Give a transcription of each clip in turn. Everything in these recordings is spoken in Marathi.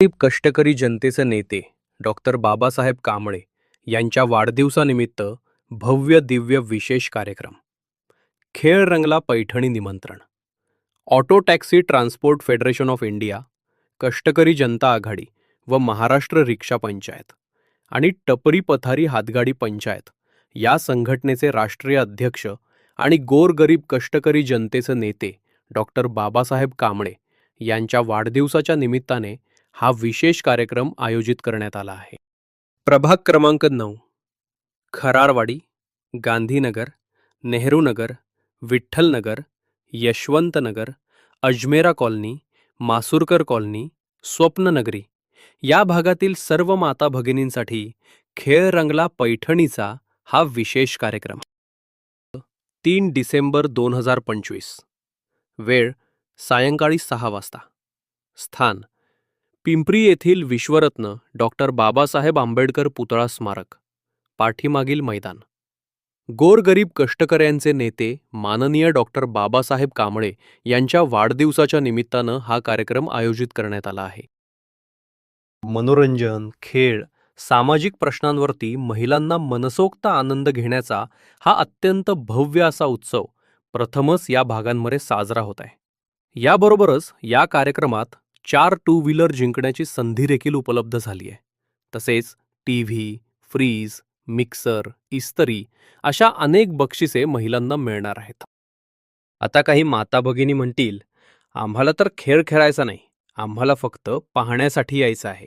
गरीब कष्टकरी जनतेचे नेते डॉक्टर बाबासाहेब कांबळे यांच्या वाढदिवसानिमित्त भव्य दिव्य विशेष कार्यक्रम. खेळ रंगला पैठणी निमंत्रण. Auto taxi transport federation of India कष्टकरी जनता आघाडी व महाराष्ट्र रिक्षा पंचायत आणि टपरी पथारी हातगाडी पंचायत या संघटनेचे राष्ट्रीय अध्यक्ष आणि गोरगरीब कष्टकरी जनतेचे नेते डॉक्टर बाबासाहेब कांबळे यांच्या वाढदिवसाच्या निमित्ताने हा विशेष कार्यक्रम आयोजित करण्यात आला आहे. प्रभाग क्रमांक नऊ. खरारवाडी गांधीनगर नेहरूनगर विठ्ठलनगर यशवंतनगर अजमेरा कॉलनी मासुरकर कॉलनी स्वप्ननगरी या भागातील सर्व माता भगिनींसाठी खेळ रंगला पैठणीचा हा विशेष कार्यक्रम. तीन डिसेंबर दोन हजार पंचवीस. वेळ सायंकाळी सहा वाजता. स्थान पिंपरी येथील विश्वरत्न डॉक्टर बाबासाहेब आंबेडकर पुतळा स्मारक पाठीमागील मैदान. गोरगरीब कष्टकऱ्यांचे नेते माननीय डॉक्टर बाबासाहेब कांबळे यांच्या वाढदिवसाच्या निमित्तानं हा कार्यक्रम आयोजित करण्यात आला आहे. मनोरंजन खेळ सामाजिक प्रश्नांवरती महिलांना मनसोक्त आनंद घेण्याचा हा अत्यंत भव्य असा उत्सव प्रथमच या भागांमध्ये साजरा होत आहे. याबरोबरच या कार्यक्रमात चार टू व्हीलर जिंकण्याची संधी देखील उपलब्ध झाली आहे तसेच टी व्ही फ्रीज मिक्सर इस्त्री अशा अनेक बक्षिसे महिलांना मिळणार आहेत. आता काही माता भगिनी म्हणतील आम्हाला तर खेळ खेळायचा नाही आम्हाला फक्त पाहण्यासाठी यायचं आहे.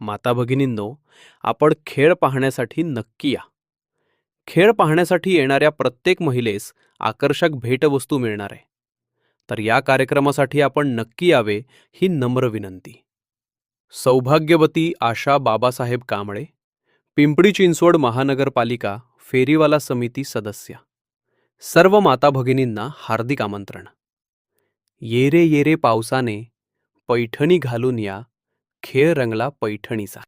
माता भगिनींनो आपण खेळ पाहण्यासाठी नक्की या. खेळ पाहण्यासाठी येणाऱ्या प्रत्येक महिलेस आकर्षक भेटवस्तू मिळणार आहे. तर या कार्यक्रमासाठी आपण नक्की यावे ही नम्र विनंती. सौभाग्यवती आशा बाबासाहेब कांबळे पिंपरी चिंचवड महानगरपालिका फेरीवाला समिती सदस्य. सर्व माता भगिनींना हार्दिक आमंत्रण. येरे येरे पावसाने पैठणी घालून या खेळ रंगला पैठणीचा.